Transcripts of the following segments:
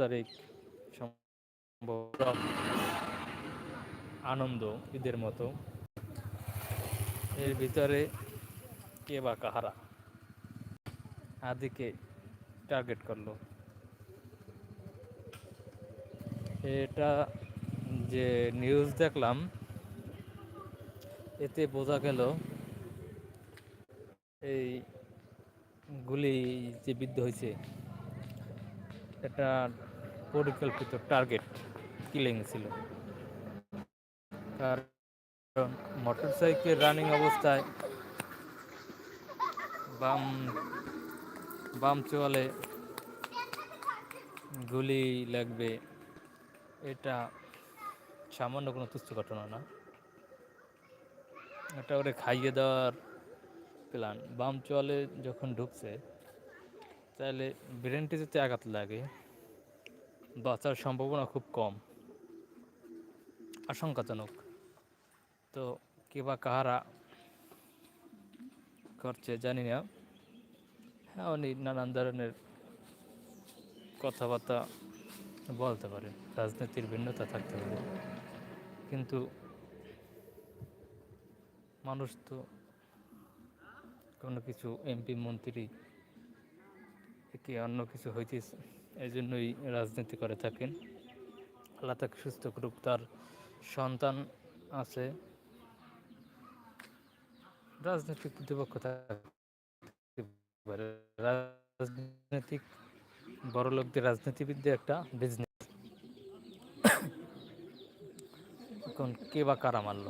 তারিখ আনন্দ ঈদের মতো। এর ভিতরে কে বা কাহারা? আদিকে টার্গেট করল। এটা যে নিউজ দেখলাম, এতে বোঝা গেল এই গুলি যে বিদ্ধ হয়েছে এটা পরিকল্পিত টার্গেট কিলিং ছিল। কারণ মোটরসাইকেল রানিং অবস্থায় বাম বাম চোয়ালে গুলি লাগবে, এটা সামান্য কোনো তুচ্ছ ঘটনা না। এটা ওরে খাইয়ে দেওয়ার প্ল্যান বাম চোয়ালে যখন ঢুকছে তাহলে ব্রেনটি যদি আঘাত লাগে, বাঁচার সম্ভাবনা খুব কম। আশঙ্কাজনক। তো কে বা কাহারা করছে জানি না। হ্যাঁ উনি নানান ধরনের কথাবার্তা বলতে পারে, রাজনীতির ভিন্নতা থাকতে পারে। কিন্তু মানুষ তো কোনো কিছু এমপি, মন্ত্রী কি অন্য কিছু হইতে এই জন্যই রাজনীতি করে থাকেন। আল্লাহ তাকে সুস্থ করুক, তার সন্তান আছে। রাজনৈতিক প্রতিপক্ষ রাজনৈতিক, বড় লোকদের রাজনীতিবিদদের একটা বিজনেস এখন কে বা কারা মারল?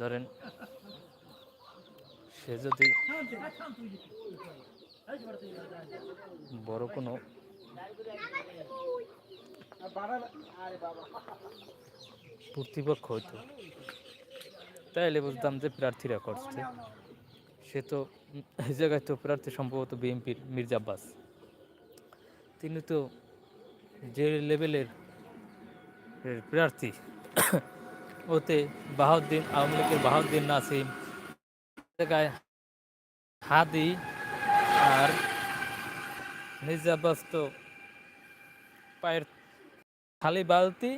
ধরেন, সে যদি বড় কোনো কর্তৃপক্ষ হইতো তাইলে বুঝতাম যে প্রার্থীরা করছে, সে তো এই জায়গায় তো প্রার্থী সম্ভবত বিএনপির মির্জা আব্বাস। তিনি তো যে লেভেলের প্রার্থী, ওতে বাহাউদ্দিন, আওয়ামী লীগের বাহাউদ্দিন নাসিম, জায়গায় হাদি আর মির্জা আব্বাস তো পায়ের খালি বালতি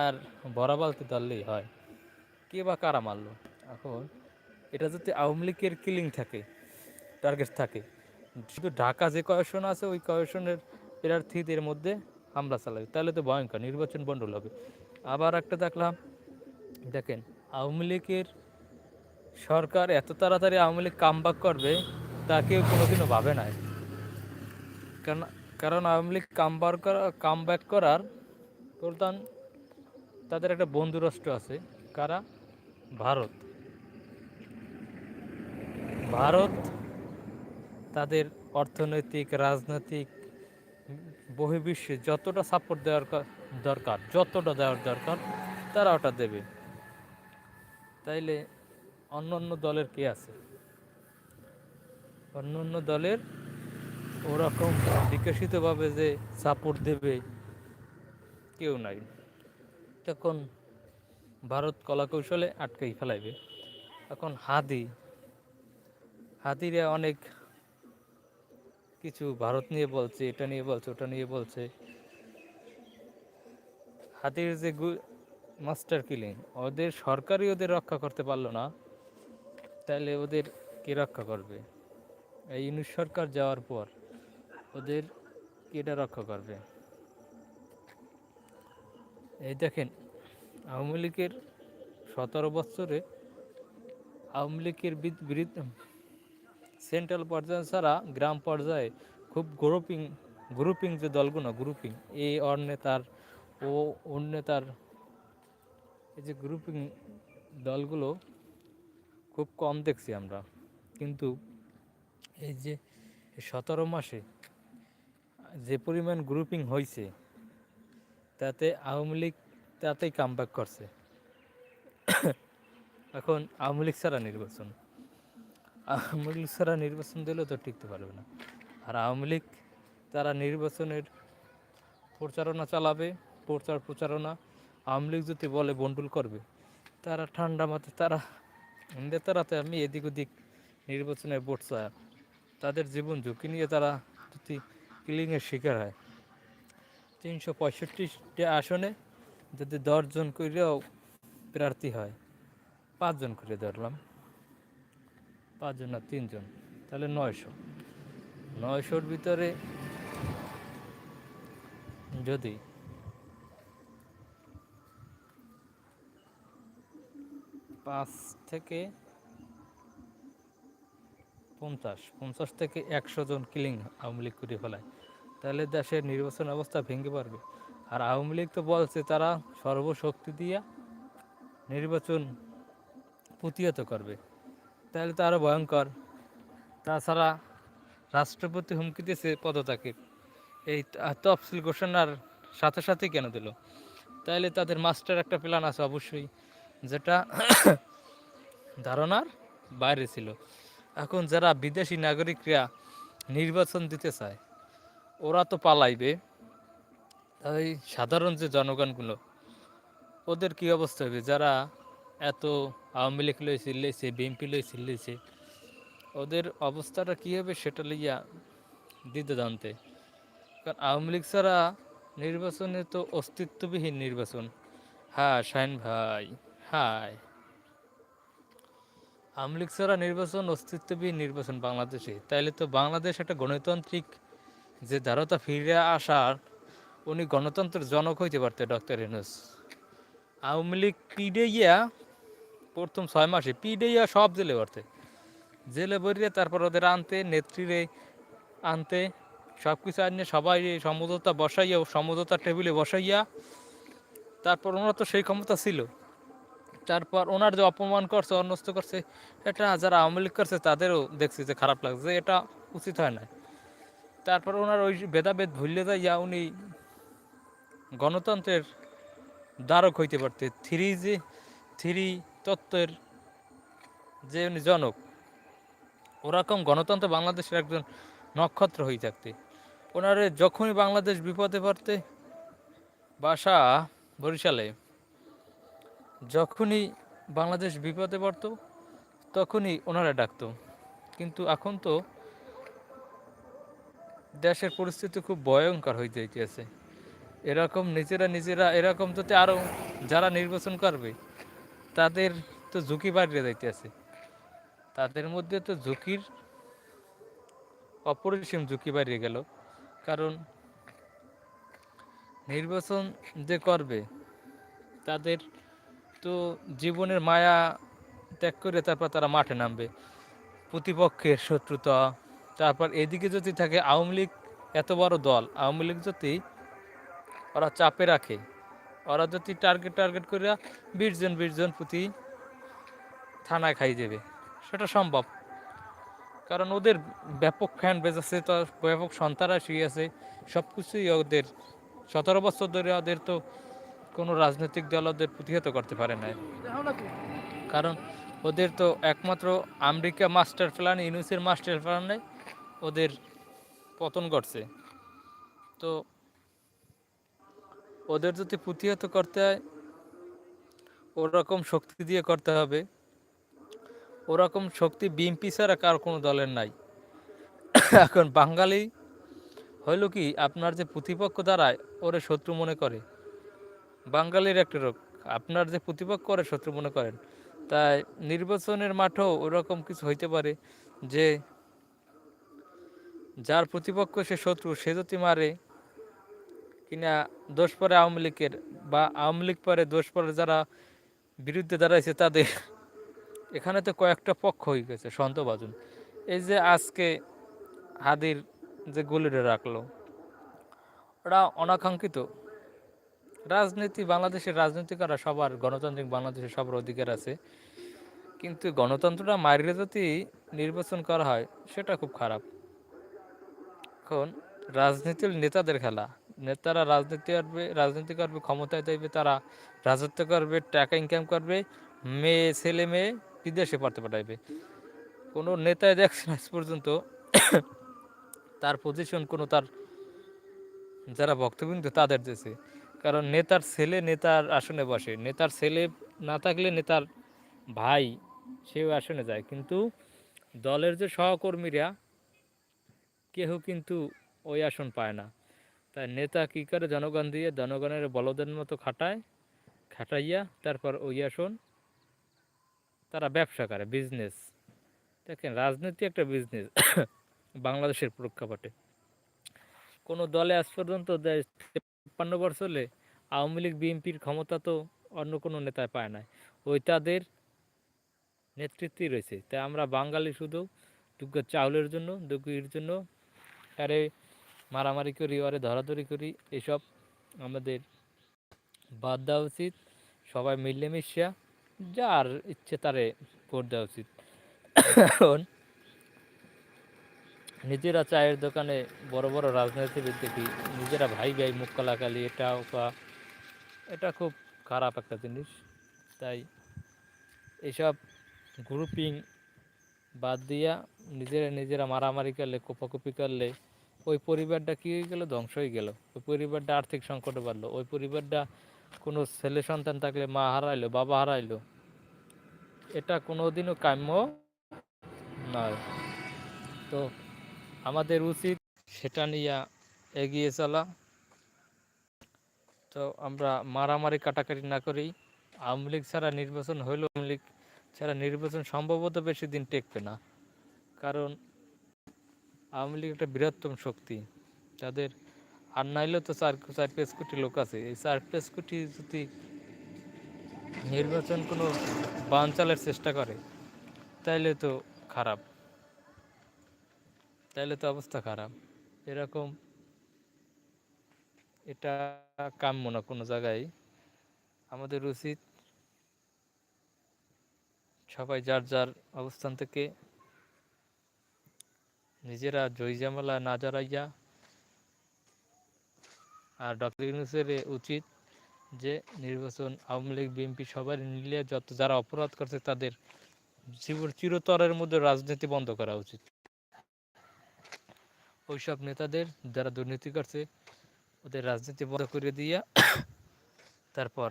আর ভরা বালতি ধরলেই হয়। কে বা কারা মারলো? এখন এটা যদি আওয়ামী লীগের কিলিং থাকে টার্গেট থাকে, শুধু ঢাকা যে কয়েশন আছে, ওই কয়েশনের প্রার্থীদের মধ্যে হামলা চালাবে, তাহলে তো ভয়ঙ্কর, নির্বাচন বন্ডল হবে। আবার একটা দেখলাম, দেখেন, আওয়ামী লীগের সরকার এত তাড়াতাড়ি আওয়ামী লীগ কামব্যাক করবে তা কেউ কোনোদিনও ভাবে নাই। কারণ কারণ আওয়ামী লীগ কামবার করা কামব্যাক করার প্রধান তাদের একটা বন্ধু রাষ্ট্র আছে, কারা? ভারত। ভারত তাদের অর্থনৈতিক, রাজনৈতিক বহির্বিশ্বে যতটা সাপোর্ট দেওয়ার দরকার, যতটা দেওয়ার দরকার, তারা ওটা দেবে। তাইলে অন্য অন্য দলের কে আছে? অন্য অন্য দলের ওরকম বিকশিতভাবে যে সাপোর্ট দেবে কেউ নাই। তখন ভারত কলাকৌশলে আটকাই ফেলাইবে। এখন হাদি হাতিরা অনেক কিছু ভারত নিয়ে বলছে, এটা নিয়ে বলছে, ওটা নিয়ে বলছে। হাতির যে মাস্টার কিলিং ওদের সরকারই ওদের রক্ষা করতে পারল না তাহলে ওদের কে রক্ষা করবে? এই ইউনিট সরকার যাওয়ার পর ওদের কেটা রক্ষা করবে? এই দেখেন, আওয়ামী লীগের সতেরো বছরে আওয়ামী লীগের সেন্ট্রাল পর্যায়ে ছাড়া গ্রাম পর্যায়ে খুব গ্রুপিং গ্রুপিং যে দলগুলো গ্রুপিং এই অর নেতার, ও ওর নেতার, এই যে গ্রুপিং দলগুলো খুব কম দেখছি আমরা। কিন্তু এই যে সতেরো মাসে যে পরিমাণ গ্রুপিং হয়েছে তাতে আওয়ামী লীগ তাতেই কামব্যাক করছে। এখন আওয়ামী লীগ ছাড়া নির্বাচন। আওয়ামী লীগ ছাড়া নির্বাচন দিলেও তো টিকতে পারবে না। আর আওয়ামী লীগ তারা নির্বাচনের প্রচারণা চালাবে, প্রচার প্রচারণা আওয়ামী লীগ যদি বলে বন্ডুল করবে, তারা ঠান্ডা মাথায়, তারা নেতারাতে আমি এদিক ওদিক নির্বাচনে ভোট চায়। তাদের জীবন ঝুঁকি নিয়ে তারা যদি কিলিংয়ের শিকার হয়। তিনশো পঁয়ষট্টিটা আসনে যদি দশজন করেও প্রার্থী হয় পাঁচজন করে ধরলাম। পাঁচজন না তিনজন তাহলে নয়শো। নয়শোর ভিতরে যদি পাঁচ থেকে পঞ্চাশ পঞ্চাশ থেকে একশো জন কিলিং আওয়ামী লীগ করে ফেলায়। তাহলে দেশের নির্বাচন অবস্থা ভেঙে পারবে আর আওয়ামী লীগ তো বলছে তারা সর্বশক্তি দিয়া নির্বাচন প্রতিহত করবে। তাহলে তো আরও ভয়ঙ্কর। তাছাড়া রাষ্ট্রপতি হুমকি দিয়েছে পদত্যাগের। এই তফসিল ঘোষণার সাথে সাথে কেন দিল? তাহলে তাদের মাস্টার একটা প্ল্যান আছে অবশ্যই, যেটা ধারণার বাইরে ছিল। এখন যারা বিদেশি নাগরিকরা নির্বাচন দিতে চায়, ওরা তো পালাইবে। তাই সাধারণ যে জনগণগুলো, ওদের কি অবস্থা হবে? যারা এত আওয়ামী লীগ লই চিল্লেছে বিএনপি লই চিল্লেছে ওদের অবস্থাটা কী হবে সেটা লইয়া দিতে জানতে কারণ আওয়ামী লীগ ছাড়া নির্বাচনে তো অস্তিত্ববিহীন নির্বাচন। হ্যাঁ শাহিন ভাই হাই আওয়ামী লীগ ছাড়া নির্বাচন অস্তিত্ববিহীন নির্বাচন বাংলাদেশে। তাইলে তো বাংলাদেশ একটা গণতান্ত্রিক যে ধারতা ফিরে আসার, উনি গণতন্ত্রের জনক হইতে পারতেন ডক্টর এনুস আওয়ামী লীগ পিডেইয়া প্রথম ছয় মাসে পিডেইয়া সব জেলে পারতে জেলে বরিয়ে তারপর ওদের আনতে, নেত্রীরে আনতে সব কিছু আনিয়ে সবাই সমঝোতা বসাইয়া সমঝোতা টেবিলে বসাইয়া, তারপর ওনার তো সেই ক্ষমতা ছিল। তারপর ওনার যে অপমান করছে, অন্যস্ত করছে, এটা যারা আওয়ামী লীগ করছে তাদেরও দেখছি যে খারাপ লাগছে এটা উচিত হয় না তারপর ওনার ওই ভেদাভেদ ভুললে যাইয়া উনি গণতন্ত্রের দ্বারক হইতে পারতে, থ্রি যে, থ্রি তত্ত্বের যে উনি জনক, ওরকম গণতন্ত্র বাংলাদেশের একজন নক্ষত্র হয়ে থাকতে। ওনারে যখনই বাংলাদেশ বিপদে পড়তে, বাসা বরিশালে যখনই বাংলাদেশ বিপদে পড়তো, তখনই ওনারা ডাকতো। কিন্তু এখন তো দেশের পরিস্থিতি খুব ভয়ঙ্কর হয়ে যাইতেছে। এরকম নিজেরা নিজেরা, এরকম যদি আরও যারা নির্বাচন করবে, তাদের তো ঝুঁকি বাড়িয়ে যাইতেছে। তাদের মধ্যে তো ঝুঁকির অপরিসীম ঝুঁকি বাড়িয়ে গেল। কারণ নির্বাচন যে করবে, তাদের তো জীবনের মায়া ত্যাগ করে তারপর তারা মাঠে নামবে। প্রতিপক্ষের শত্রুতা, তারপর এদিকে যদি থাকে আওয়ামী লীগ এত বড় দল, আওয়ামী লীগ যদি ওরা চাপে রাখে, ওরা যদি টার্গেট টার্গেট করে বিশ জন বিশ জন প্রতি থানায় খাই দেবে, সেটা সম্ভব। কারণ ওদের ব্যাপক ফ্যান বেজ আছে ব্যাপক সন্ত্রাসী আছে সব কিছুই ওদের। সতেরো বছর ধরে ওদের তো কোনো রাজনৈতিক দল ওদের প্রতিহত করতে পারে না কারণ ওদের তো একমাত্র আমেরিকা মাস্টার প্ল্যান, ইউনুসের মাস্টার প্ল্যানে ওদের পতন ঘটছে। তো ওদের যদি প্রতিহত করতে হয়, ওরকম শক্তি দিয়ে করতে হবে। ওরকম শক্তি বিএনপি ছাড়া কার কোনো দলের নাই। এখন বাঙালি হইল কি, আপনার যে প্রতিপক্ষ দ্বারায় ওরে শত্রু মনে করে। বাঙালির একটা রোগ। আপনার যে প্রতিপক্ষ করে শত্রু মনে করেন। তাই নির্বাচনের মাঠেও ওরকম কিছু হইতে পারে যে যার প্রতিপক্ষ সে শত্রু, সে যদি মারে কিনা দোষ পরে আওয়ামী লীগের বা আওয়ামী লীগ পরে দোষ পরে যারা বিরুদ্ধে দাঁড়াইছে তাদের। এখানে তো কয়েকটা পক্ষ হয়ে গেছে সন্তবাজন এই যে আজকে হাদির যে গুলিরে রাখল, ওরা অনাকাঙ্ক্ষিত রাজনীতি, বাংলাদেশের রাজনীতি করা সবার, গণতান্ত্রিক বাংলাদেশে সবার অধিকার আছে। কিন্তু গণতন্ত্রটা মারিয়ে যদি নির্বাচন করা হয়, সেটা খুব খারাপ। এখন রাজনীতির নেতাদের খেলা। নেতারা রাজনীতি করবে রাজনীতি করবে, ক্ষমতায় দেবে তারা রাজত্ব করবে, টাকা ইনকাম করবে, মেয়ে, ছেলে, মেয়ে বিদেশে পড়তে পাঠাইবে। কোনো নেতায় দেখছেন আজ পর্যন্ত, তার পজিশন কোনো তার, যারা ভক্তবৃন্দ তাদের দেশে। কারণ নেতার ছেলে নেতার আসনে বসে। নেতার ছেলে না থাকলে নেতার ভাই সেও আসনে যায়। কিন্তু দলের যে সহকর্মীরা কেউ কিন্তু ওই আসন পায় না। তাই নেতা কী করে? জনগণ দিয়ে জনগণের বলদের মতো খাটায়, খাটাইয়া তারপর ওই আসন তারা ব্যবসা করে বিজনেস দেখেন, রাজনীতি একটা বিজনেস বাংলাদেশের প্রেক্ষাপটে। কোনো দলে আজ পর্যন্ত দেশ তিপ্পান্ন বছর আওয়ামী লীগ, বিএনপির ক্ষমতা তো অন্য কোনো নেতায় পায় না ওই তাদের নেতৃত্বই রয়েছে। তাই আমরা বাঙালি শুধু দুগ্গ চাউলের জন্য, দুগ্গির জন্য, আরে মারামারি করি, আরে ধরাধরি করি, এসব আমাদের বাদ দেওয়া উচিত। সবাই মিলেমিশিয়া যার ইচ্ছে তারে ভোট দেওয়া উচিত। নিজেরা চায়ের দোকানে বড় বড় রাজনীতিবিদ দেখি নিজেরা ভাই ভাই মুখ কালাকালি, এটা ওকা এটা খুব খারাপ একটা জিনিস। তাই এসব গ্রুপিং বাদ দিয়া নিজেরা নিজেরা মারামারি করলে, কোপাকুপি করলে, ওই পরিবারটা কী হয়ে গেলো? ধ্বংস হয়ে গেল। ওই পরিবারটা আর্থিক সংকটে বাড়লো। ওই পরিবারটা কোনো ছেলে সন্তান থাকলে মা হারাইলো, বাবা হারাইলো, এটা কোনোদিনও কাম্য নয়। তো আমাদের উচিত সেটা নিয়ে এগিয়ে চলা। তো আমরা মারামারি কাটাকাটি না করেই আওয়ামী লীগ ছাড়া নির্বাচন হইলেও আওয়ামী লীগ ছাড়া নির্বাচন সম্ভবত বেশি দিন টেকবে না। কারণ আওয়ামী লীগ একটা বৃহত্তম শক্তি। তাদের আর নাইলেও তো চার চার পাঁচ কোটি লোক আছে। এই চার পাঁচ কোটি যদি নির্বাচন কোনো বানচালের চেষ্টা করে, তাইলে তো খারাপ। তাইলে তো অবস্থা খারাপ। এরকম এটা কাম্য না কোনো জায়গায়। আমাদের উচিত সবাই যার যার অবস্থান থেকে নিজেরা জয় জামেলা না জড়াইয়া আর ডক্টর ইউনুসের উচিত যে নির্বাচন আওয়ামী লীগ, বিএনপি সবাই মিলে যত যারা অপরাধ করছে তাদের জীবন চিরতরের মধ্যে রাজনীতি বন্ধ করা উচিত। ওইসব নেতাদের যারা দুর্নীতি করছে, ওদের রাজনীতি বন্ধ করে দিয়া তারপর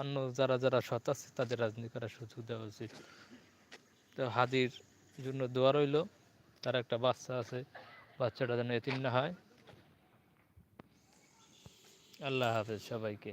অন্য যারা যারা সৎ আছে, তাদের রাজনীতি করার সুযোগ দেওয়া উচিত। তো হাদির জন্য দোয়া রইল, তার একটা বাচ্চা আছে, বাচ্চাটা যেন এতিম না হয়। আল্লাহ হাফেজ সবাইকে।